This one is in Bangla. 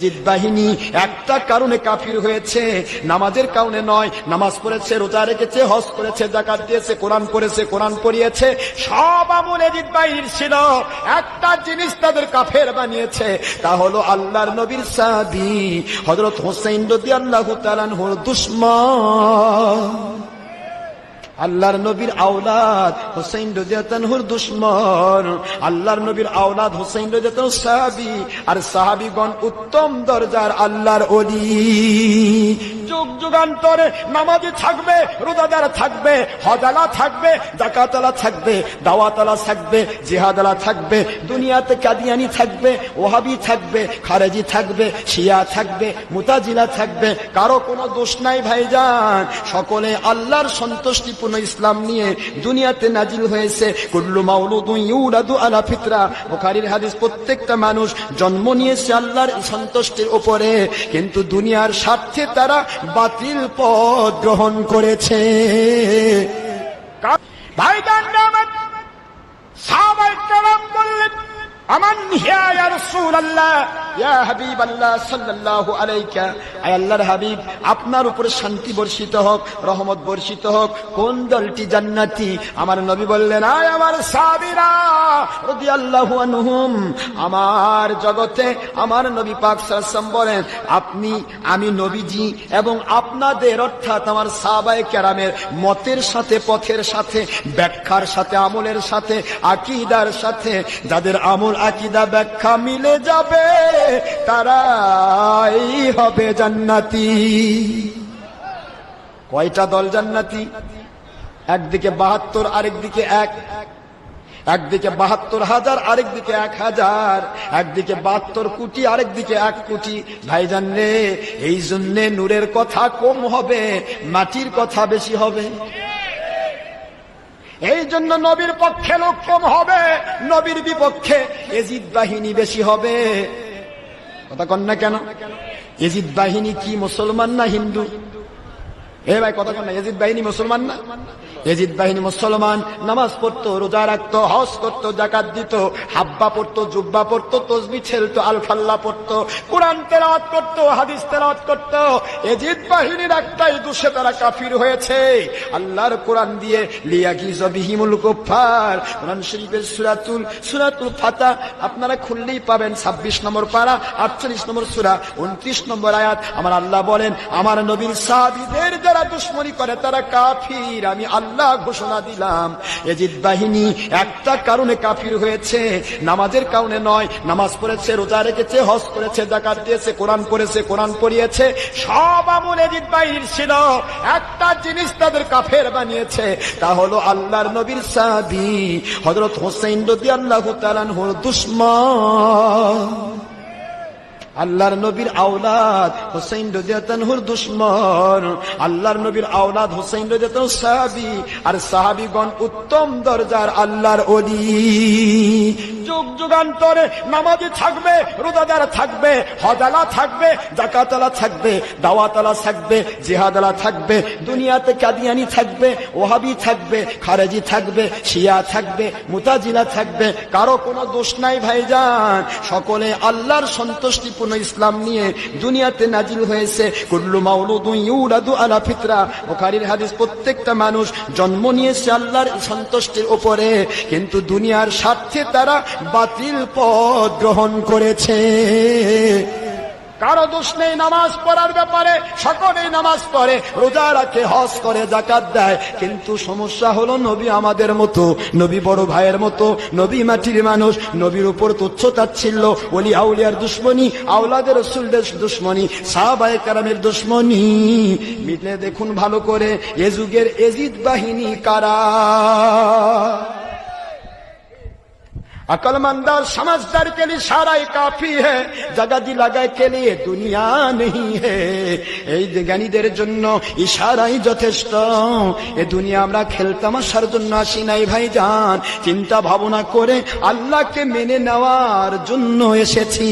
জিদ একটা কারণে কাফির হয়েছে। নামাজের কারণে নয়, নামাজ পড়েছে, রোজা রেখেছে, হজ করেছে, জাকাত দিয়েছে, কোরআন পড়েছে, কোরআন পড়িয়েছে। সব আমল এজিদ বাহিনীর ছিল। একটা জিনিস তাদের কাফের বানিয়েছে, তা হলো আল্লাহর নবীর সাদি হজরত হোসেন রদি আল্লাহ তালানহুর দুশ্মন। আল্লাহর নবীর আওলাদ হোসেন রদিয়াতানহুর দুশ্মন। আল্লাহর নবীর আওলাদ হোসেন রদিয়াতান সাহাবি। আর সাহাবিগণ উত্তম দরজার আল্লাহর অলি যুগ যুগান্তরে নামাজি থাকবে, রোজাদার থাকবে হজালা থাকবে জাকাতালা থাকবে দাওয়াতালা থাকবে জিহাদালা থাকবে, দুনিয়াতে কাদিয়ানি থাকবে ওহাবি থাকবে, খারেজি থাকবে, শিয়া থাকবে, মুতাজিলা থাকবে, কারও কোনো দোষ নাই ভাইজান। সকলে আল্লাহর সন্তুষ্টিপূর্ণ ইসলাম নিয়ে দুনিয়াতে নাজিল হয়েছে। কুল্লু মাউলুদু ইউলাদু আলা ফিতরা। বুখারীর হাদিস, প্রত্যেকটা মানুষ জন্ম নিয়েছে আল্লাহর সন্তুষ্টির উপরে, কিন্তু দুনিয়ার স্বার্থে তারা বাতিল পথ গ্রহণ করেছে। আমার সাহাবায়ে কেরাম বললেন, আমান হিয়া ইয়া সাল্লাল্লাহু আলাইকা। আয় হাবিব, আপনার উপরে শান্তি বর্ষিত হোক, রহমত বর্ষিত হোক। কোন দলটি জান্নাতি? আমার নবী বললেন, আয় আমার আনহুম। আমার জগতে আমার নবী পাক বলেন, আপনি, আমি নবীজি এবং আপনাদের অর্থাৎ আমার সাহাবায়ে কেরামের মতের সাথে, পথের সাথে, ব্যাখ্যার সাথে, আমলের সাথে, আকীদার সাথে, যাদের আমল, আকিদা, ব্যাখ্যা মিলে যাবে। তারাই হবে জান্নাতি। কয়টা দল জান্নাতি? একদিকে বাহাত্তর, আরেকদিকে এক। একদিকে বাহাত্তর হাজার, আরেকদিকে এক হাজার। একদিকে বাহাত্তর কোটি, আরেকদিকে এক কোটি। ভাইজান রে, এই জন্যে নূরের কথা কম হবে, মাটির কথা বেশি হবে। এই জন্য নবীর পক্ষে লোক কম হবে, নবীর বিপক্ষে এজিদ বাহিনী বেশি হবে। কথা কন না কেন? এজিদ বাহিনী কি মুসলমান না হিন্দু? এ ভাই, কথা কন না এজিদ বাহিনী মুসলমান না? এজিদ বাহিনী মুসলমান নামাজ পড়তো, রোজা রাখতো, হজ করতো, জাকাত দিত, হাব্বা পড়তো, জুব্বা পড়তো, তসবি ছেলতো, আলফাল্লা পড়তো, কোরআন তেলাওয়াত করতো, হাদিস তেলাওয়াত করতো। এজিদ বাহিনীর একটাই দোষে তারা কাফির হয়েছে। আল্লাহর কোরআন দিয়ে লিয়াগি জবিহিমুল কুফার কোরআন শরীফের সুরাতুল সুরাতুল ফাতা আপনারা খুললেই পাবেন। 26 নম্বর পারা 48 নম্বর সূরা 29 নম্বর আয়াত। আমার আল্লাহ বলেন, আমার নবীর সাহাবীদের যারা দুশ্মনী করে তারা কাফির। আমি আল্লাহ ঘোষণা দিলাম। এজিদ বাহিনী একটা কারণে কাফির হয়েছে। নামাজের কারণে নয়, নামাজ পড়েছে, রোজা রেখেছে, হজ করেছে জাকাত দিয়েছে, কোরআন পড়েছে, কোরআন পড়িয়েছে। সব আমল এজিদ বাহিনীর ছিল। একটা জিনিস তাদের কাফের বানিয়েছে, তা হলো আল্লাহর নবীর সাদি হযরত হোসেন রাদিয়াল্লাহু তাআলার দুশ্মন। আল্লাহর নবীর আওলাদ হোসেন রদিয়াতানহুর দুশ্মন। আল্লাহর নবীর আওলাদ হোসেন রদিয়াতান সাহাবি। আর সাহাবিগণ উত্তম দরজার আল্লাহর অলি যুগ যুগান্তরে নামাজি থাকবে, রোজাদার থাকবে হজালা থাকবে জাকাতালা থাকবে দাওয়াতালা থাকবে জিহাদালা থাকবে, দুনিয়াতে কাদিয়ানি থাকবে ওহাবি থাকবে, খারেজি থাকবে, শিয়া থাকবে, মুতাজিলা থাকবে, কারও কোনো দোষ নাই ভাইজান। সকলে আল্লাহর সন্তুষ্টিপূর্ণ ইসলাম নিয়ে দুনিয়াতে নাজিল হয়েছে। কুল্লু মাউলুদু ইউলাদু আলা ফিতরা। বুখারীর হাদিস, প্রত্যেকটা মানুষ জন্ম নিয়েছে আল্লাহর সন্তুষ্টির উপরে। কিন্তু দুনিয়ার স্বার্থে তারা বাতিল পথ গ্রহণ করেছে। কারও দোষ নেই, নামাজ পড়ার ব্যাপারে, সকলেই নামাজ পড়ে, রোজা রাখে, হজ করে জাকাত দেয়। কিন্তু সমস্যা হলো নবী আমাদের মতো, নবী বড় ভাইয়ের মতো, নবী মাটির মানুষ, নবীর উপর তুচ্ছ তাচ্ছিল্য, ওলি আউলিয়ার দুশ্মনী আউলাদের রসুলদের দুশ্মনী, সাহাবায়ে কারামের দুশ্মনী। মিলে দেখুন ভালো করে, এ যুগের এজিদ বাহিনী কারা? अकलमंदार समझदार के लिए सारा ही काफी है जगह दी लगाए के लिए दुनिया नहीं है এই যে জ্ঞানীদের জন্য ইশারাই যথেষ্ট এ দুনিয়া আমরা খেলতামাশার জন্য আসি নাই ভাই যান চিন্তা ভাবনা করে আল্লাহকে মেনে নেওয়ার জন্য এসেছি